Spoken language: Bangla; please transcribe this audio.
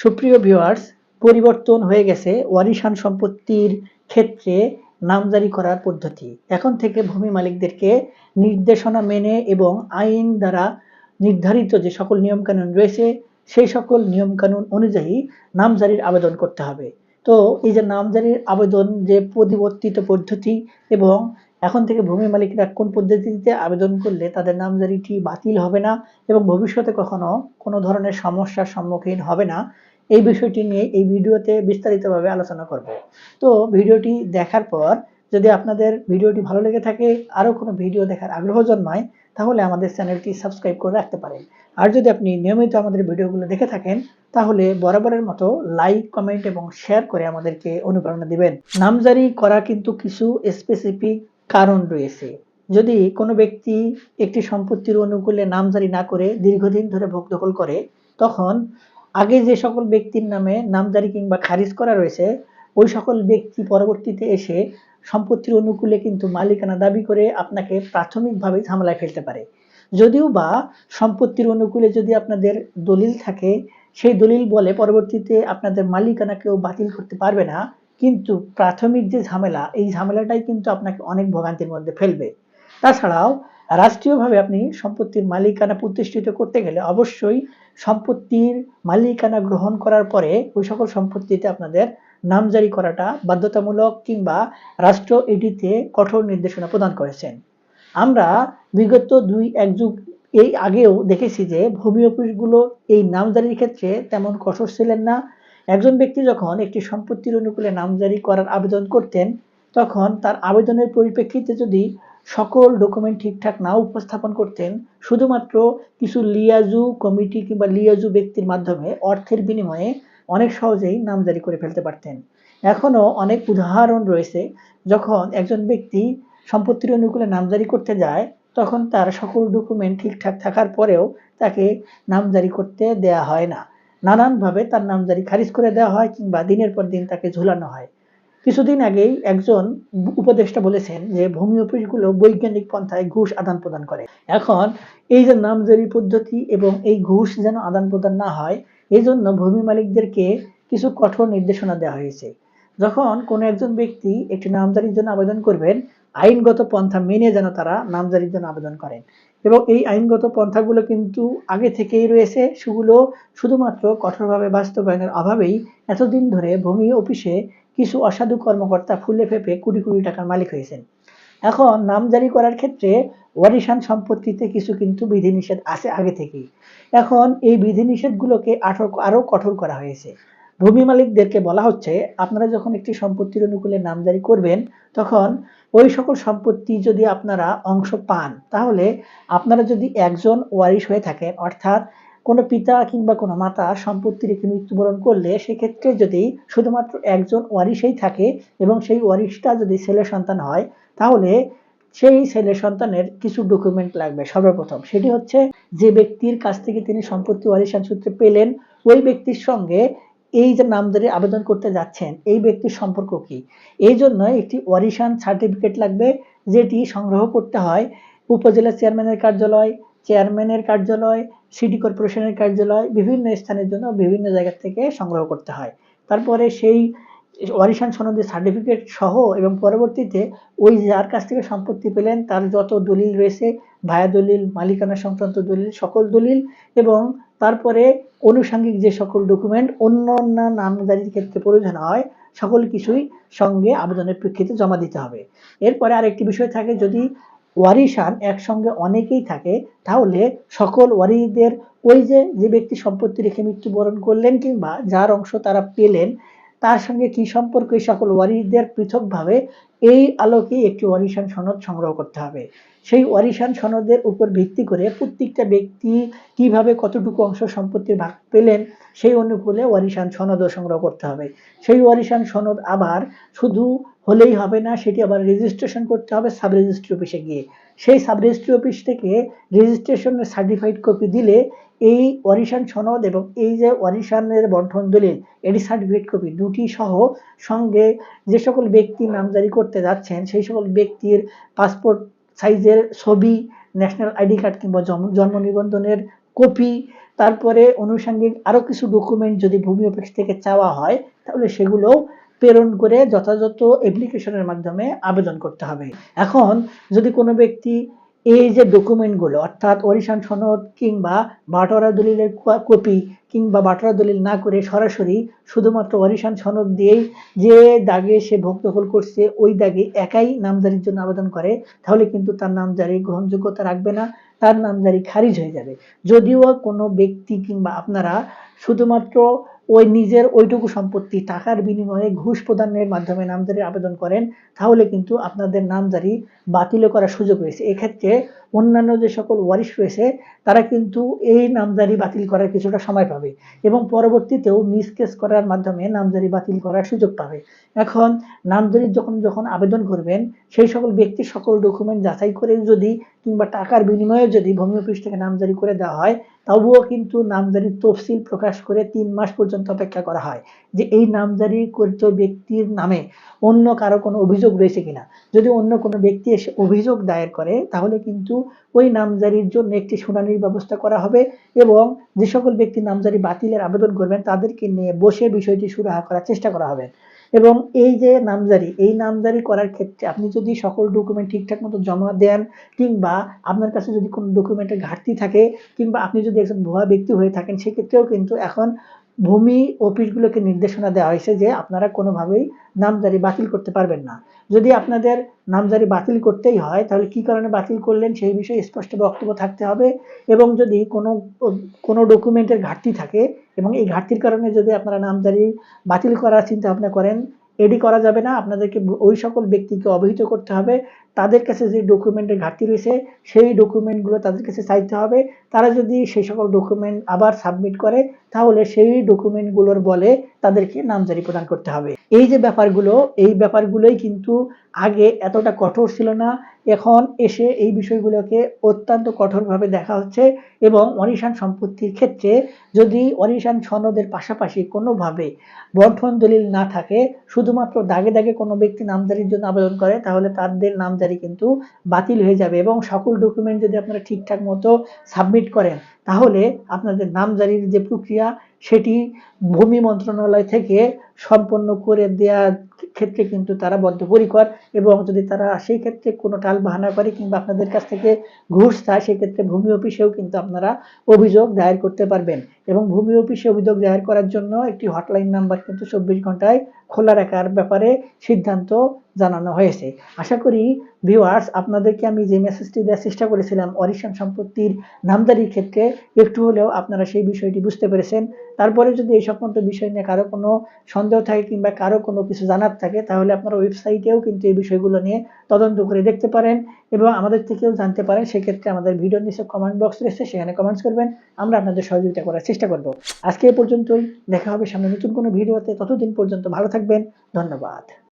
সুপ্রিয় ভিউয়ার্স পরিবর্তন হয়ে গেছে ওয়ারিশান সম্পত্তির ক্ষেত্রে নামজারি করার পদ্ধতি। এখন থেকে ভূমি মালিকদেরকে নির্দেশনা মেনে এবং আইন দ্বারা নির্ধারিত যে সকল নিয়মকানুন রয়েছে, সেই সকল নিয়মকানুন অনুযায়ী নামজারির আবেদন করতে হবে। তো এই যে নামজারির আবেদন যে পরিবর্তিত পদ্ধতি এবং এখন থেকে ভূমি মালিকরা কোন পদ্ধতিতে আবেদন করলে তাদের নামজারিটি বাতিল হবে না এবং ভবিষ্যতে কখনো কোনো ধরনের সমস্যার সম্মুখীন হবে না এই বিষয়টি নিয়ে এই ভিডিওতে বিস্তারিতভাবে আলোচনা করব। তো ভিডিওটি দেখার পর যদি আপনাদের ভিডিওটি ভালো লেগে থাকে, আরও কোনো ভিডিও দেখার আগ্রহ জন্মায়, তাহলে আমাদের চ্যানেলটি সাবস্ক্রাইব করে রাখতে পারেন। আর যদি আপনি নিয়মিত আমাদের ভিডিওগুলো দেখে থাকেন, তাহলে বরাবরের মতো লাইক, কমেন্ট এবং শেয়ার করে আমাদেরকে অনুপ্রেরণা দিবেন। নামজারি করা কিন্তু কিছু স্পেসিফিক কারণ রয়েছে। যদি কোনো ব্যক্তি একটি সম্পত্তির অনুকূলে নামজারি না করে দীর্ঘদিন ধরে ভোগ দখল করে, তখন আগে যে সকল ব্যক্তির নামে নামজারি কিংবা খারিজ করা রয়েছে, ওই সকল ব্যক্তি পরবর্তীতে এসে সম্পত্তির অনুকূলে কিন্তু মালিকানা দাবি করে আপনাকে প্রাথমিকভাবে ঝামেলায় ফেলতে পারে। যদিও বা সম্পত্তির অনুকূলে যদি আপনাদের দলিল থাকে, সেই দলিল বলে পরবর্তীতে আপনাদের মালিকানা কেউ বাতিল করতে পারবে না। কিন্তু প্রাথমিক যে ঝামেলা, এই ঝামেলাটাই কিন্তু আপনাকে অনেক ভোগান্তির মধ্যে ফেলবে। তাছাড়াও রাষ্ট্রীয়ভাবে আপনি সম্পত্তির মালিকানা প্রতিষ্ঠিত করতে গেলে অবশ্যই সম্পত্তির মালিকানা গ্রহণ করার পরে ওই সকল সম্পত্তিতে আপনাদের নামজারি করাটা বাধ্যতামূলক কিংবা রাষ্ট্র এটিতে কঠোর নির্দেশনা প্রদান করেছেন। আমরা বিগত দুই এক যুগ এই আগেও দেখেছি যে ভূমি অফিসগুলো এই নামজারির ক্ষেত্রে তেমন কঠোর ছিলেন না। একজন ব্যক্তি যখন একটি সম্পত্তির অনুকূলে নামজারি করার আবেদন করতেন, তখন তার আবেদনের পরিপ্রেক্ষিতে যদি সকল ডকুমেন্ট ঠিকঠাক না উপস্থাপন করতেন, শুধুমাত্র কিছু লিয়াজু কমিটি কিংবা লিয়াজু ব্যক্তির মাধ্যমে অর্থের বিনিময়ে অনেক সহজেই নামজারি করে ফেলতে পারতেন। এখনও অনেক উদাহরণ রয়েছে, যখন একজন ব্যক্তি সম্পত্তির অনুকূলে নামজারি করতে যায়, তখন তার সকল ডকুমেন্ট ঠিকঠাক থাকার পরেও তাকে নামজারি করতে দেয়া হয় না। নানানভাবে তার নামজারি খারিজ করে দেওয়া হয় কিংবা দিনের পর দিন তাকে ঝুলানো হয়। কিছুদিন আগেই একজন উপদেষ্টা বলেছেন যে ভূমি অফিসগুলো বৈজ্ঞানিক পন্থায় ঘুষ আদান প্রদান করে। এখন এই যে নামজারি পদ্ধতি এবং এই ঘুষ যেন আদান প্রদান না হয় এই জন্য ভূমি মালিকদেরকে কিছু কঠোর নির্দেশনা দেওয়া হয়েছে। যখন কোনো একজন ব্যক্তি একটি নামজারির জন্য আবেদন করবেন, আইনগত পন্থা মেনে যেন তারা নামজারির জন্য আবেদন করেন। এবং এই আইনগত পন্থাগুলো কিন্তু আগে থেকেই রয়েছে, সেগুলো শুধুমাত্র কঠোরভাবে বাস্তবায়নের অভাবেই এতদিন ধরে ভূমি অফিসে কিছু অসাধু কর্মকর্তা ফুলে ফেপে কোটি কোটি টাকার মালিক হয়েছেন। এখন নামজারি করার ক্ষেত্রে ওয়ারিশান সম্পত্তিতে কিছু কিন্তু বিধিনিষেধ আছে আগে থেকেই। এখন এই বিধিনিষেধগুলোকে আরও কঠোর করা হয়েছে। ভূমি মালিকদেরকে বলা হচ্ছে, আপনারা যখন একটি সম্পত্তির অনুকূলে নামজারি করবেন, তখন ওই সকল সম্পত্তি যদি আপনারা অংশ পান, তাহলে আপনারা যদি একজন ওয়ারিশ হয়ে থাকেন, অর্থাৎ কোনো পিতা কিংবা কোনো মাতা সম্পত্তি রেখে মৃত্যুবরণ করলে সেক্ষেত্রে যদি শুধুমাত্র একজন ওয়ারিশেই থাকে এবং সেই ওয়ারিশটা যদি ছেলে সন্তান হয়, তাহলে সেই ছেলে সন্তানের কিছু ডকুমেন্ট লাগবে সর্বপ্রথম। সেটি হচ্ছে যে ব্যক্তির কাছ থেকে তিনি সম্পত্তি ওয়ারিশান সূত্রে পেলেন, ওই ব্যক্তির সঙ্গে এই যে নামজারি আবেদন করতে যাচ্ছেন, এই ব্যক্তির সম্পর্ক কি? এই জন্য একটি ওয়ারিশান সার্টিফিকেট লাগবে, যেটি সংগ্রহ করতে হয় উপজেলা চেয়ারম্যানের কার্যালয় চেয়ারম্যানের কার্যালয়, সিটি কর্পোরেশনের কার্যালয় বিভিন্ন স্থানের জন্য বিভিন্ন জায়গা থেকে সংগ্রহ করতে হয়। তারপরে সেই ওয়ারিশান সনদের সার্টিফিকেট সহ এবং পরবর্তীতে ওই যার কাছ থেকে সম্পত্তি পেলেন তার যত দলিল রয়েছে, ভায়া দলিল, মালিকানা সংক্রান্ত দলিল, সকল দলিল এবং তারপরে অনুষঙ্গিক যে সকল ডকুমেন্ট অন্য অন্য নামজারির ক্ষেত্রে প্রয়োজন হয়, সকল কিছুই সঙ্গে আবেদনের প্রেক্ষিতে জমা দিতে হবে। এরপরে আরেকটি বিষয় থাকে, যদি ওয়ারিশান একসঙ্গে অনেকেই থাকে, তাহলে সকল ওয়ারিদের ওই যে যে ব্যক্তি সম্পত্তি রেখে মৃত্যুবরণ করলেন কিংবা যার অংশ তারা পেলেন, তার সঙ্গে কি সম্পর্ক এই সকল ওয়ারিদের পৃথকভাবে এই আলোকে একটি ওয়ারিশান সনদ সংগ্রহ করতে হবে। সেই ওয়ারিশান সনদের উপর ভিত্তি করে প্রত্যেকটা ব্যক্তি কীভাবে কতটুকু অংশ সম্পত্তির ভাগ পেলেন, সেই অনুকূলে ওয়ারিশান সনদও সংগ্রহ করতে হবে। সেই ওয়ারিশান সনদ আবার শুধু হলেই হবে না, সেটি আবার রেজিস্ট্রেশন করতে হবে সাব রেজিস্ট্রি অফিসে গিয়ে। সেই সাব রেজিস্ট্রি অফিস থেকে রেজিস্ট্রেশনের সার্টিফাইড কপি দিলে এই ওয়ারিশান সনদ এবং এই যে ওয়ারিশানের বন্টন দলিল, এটি সার্টিফিকেট কপি দুটি সহ সঙ্গে যে সকল ব্যক্তি নামজারি করতে যাচ্ছেন, সেই সকল ব্যক্তির পাসপোর্ট সাইজের ছবি ন্যাশনাল আইডি কার্ড কিংবা জন্ম নিবন্ধনের কপি তারপরে আনুষঙ্গিক আরও কিছু ডকুমেন্ট যদি ভূমি অফিস থেকে চাওয়া হয়, তাহলে সেগুলো প্রেরণ করে যথাযথ অ্যাপ্লিকেশনের মাধ্যমে আবেদন করতে হবে। এখন যদি কোনো ব্যক্তি এই যে ডকুমেন্টগুলো অর্থাৎ অরিশান সনদ কিংবা বাটোয়ারা দলিলের কপি কিংবা বাটোয়ারা দলিল না করে সরাসরি শুধুমাত্র অরিশান সনদ দিয়েই যে দাগে সে ভোগ দখল করছে, ওই দাগে একাই নামজারির জন্য আবেদন করে, তাহলে কিন্তু তার নামজারি গ্রহণযোগ্যতা রাখবে না। তার নামজারি খারিজ হয়ে যাবে। যদিও কোনো ব্যক্তি কিংবা আপনারা শুধুমাত্র ওই নিজের ওইটুকু সম্পত্তি টাকার বিনিময়ে ঘুষ প্রদানের মাধ্যমে নামজারির আবেদন করেন, তাহলে কিন্তু আপনাদের নামজারি বাতিল করার সুযোগ রয়েছে। এক্ষেত্রে অন্যান্য যে সকল ওয়ারিশ রয়েছে, তারা কিন্তু এই নামজারি বাতিল করার কিছুটা সময় পাবে এবং পরবর্তীতেও মিস কেস করার মাধ্যমে নামজারি বাতিল করার সুযোগ পাবে। এখন নামজারির যখন যখন আবেদন করবেন, সেই সকল ব্যক্তির সকল ডকুমেন্ট যাচাই করে যদি কিংবা টাকার বিনিময়ে যদি ভূমি অফিস থেকে নামজারি করে দেওয়া হয় তবুও কিন্তু নামজারির তফসিল প্রকাশ করে তিন মাস পর্যন্ত অপেক্ষা করা হয় যে এই নামজারি করিত ব্যক্তির নামে অন্য কারও কোনো অভিযোগ রয়েছে কিনা। যদি অন্য কোনো ব্যক্তি এসে অভিযোগ দায়ের করে, তাহলে কিন্তু ওই নামজারির জন্য একটি শুনানির ব্যবস্থা করা হবে এবং যে সকল ব্যক্তি নামজারি বাতিলের আবেদন করবেন, তাদেরকে নিয়ে বসে বিষয়টি সুরাহা করার চেষ্টা করা হবে। এবং এই যে নামজারি, এই নামজারি করার ক্ষেত্রে আপনি যদি সকল ডকুমেন্ট ঠিকঠাক মতো জমা দেন, কিংবা আপনার কাছে যদি কোনো ডকুমেন্টের ঘাটতি থাকে, কিংবা আপনি যদি একজন ভুয়া ব্যক্তি হয়ে থাকেন, সেক্ষেত্রেও কিন্তু এখন ভূমি অফিসগুলোকে নির্দেশনা দেওয়া হয়েছে যে আপনারা কোনোভাবেই নামজারি বাতিল করতে পারবেন না। যদি আপনাদের নামজারি বাতিল করতেই হয়, তাহলে কি কারণে বাতিল করলেন সেই বিষয়ে স্পষ্ট বক্তব্য থাকতে হবে এবং যদি কোনো কোনো ডকুমেন্টের ঘাটতি থাকে এবং এই ঘাটতির কারণে যদি আপনারা নামজারি বাতিল করার চিন্তা ভাবনা করেন, এডি করা যাবে না। আপনাদেরকে ওই সকল ব্যক্তিকে অবহিত করতে হবে। তাদের কাছে যে ডকুমেন্টের ঘাটতি রয়েছে, সেই ডকুমেন্টগুলো তাদের কাছে চাইতে হবে। তারা যদি সেই সকল ডকুমেন্ট আবার সাবমিট করে, তাহলে সেই ডকুমেন্টগুলোর বলে তাদেরকে নামজারি প্রদান করতে হবে। এই যে ব্যাপারগুলো, এই ব্যাপারগুলোই কিন্তু আগে এতটা কঠোর ছিল না। এখন এসে এই বিষয়গুলোকে অত্যন্ত কঠোরভাবে দেখা হচ্ছে এবং অনিশান সম্পত্তির ক্ষেত্রে যদি অনিশান সনদের পাশাপাশি কোনোভাবে বন্টন দলিল না থাকে, শুধুমাত্র দাগে দাগে কোনো ব্যক্তি নামজারির জন্য আবেদন করে, তাহলে তাদের নামজারি কিন্তু বাতিল হয়ে যাবে এবং সকল ডকুমেন্ট যদি আপনারা ঠিকঠাক মতো সাবমিট করেন, তাহলে আপনাদের নামজারির যে প্রক্রিয়া, সেটি ভূমি মন্ত্রণালয় থেকে সম্পন্ন করে দেওয়ার ক্ষেত্রে কিন্তু তারা বদ্ধপরিকর এবং যদি তারা সেই ক্ষেত্রে কোনো টাল বাহানা করে কিংবা আপনাদের কাছ থেকে ঘুষ চায়, সেক্ষেত্রে ভূমি অফিসেও কিন্তু আপনারা অভিযোগ দায়ের করতে পারবেন এবং ভূমি অফিসে অভিযোগ দায়ের করার জন্য একটি হটলাইন নাম্বার কিন্তু চব্বিশ ঘন্টায় খোলা রাখার ব্যাপারে সিদ্ধান্ত জানানো হয়েছে। আশা করি ভিউয়ার্স আপনাদেরকে আমি যে মেসেজটি দেওয়ার চেষ্টা করেছিলাম অরিশান সম্পত্তির নামজারির ক্ষেত্রে, একটু হলেও আপনারা সেই বিষয়টি বুঝতে পেরেছেন। তারপরে যদি এই সংক্রান্ত বিষয় নিয়ে কারও কোনো সন্দেহ থাকে কিংবা কারও কোনো কিছু জানার থাকে, তাহলে আপনারা ওয়েবসাইটেও কিন্তু এই বিষয়গুলো নিয়ে তদন্ত করে দেখতে পারেন এবং আমাদের থেকেও জানতে পারেন। সেক্ষেত্রে আমাদের ভিডিও নিচে কমেন্ট বক্স রয়েছে, সেখানে কমেন্টস করবেন। আমরা আপনাদের সহযোগিতা করার চেষ্টা করব। আজকে এ পর্যন্তই। দেখা হবে সামনে নতুন কোনো ভিডিওতে। ততদিন পর্যন্ত ভালো থাকবেন ধন্যবাদ।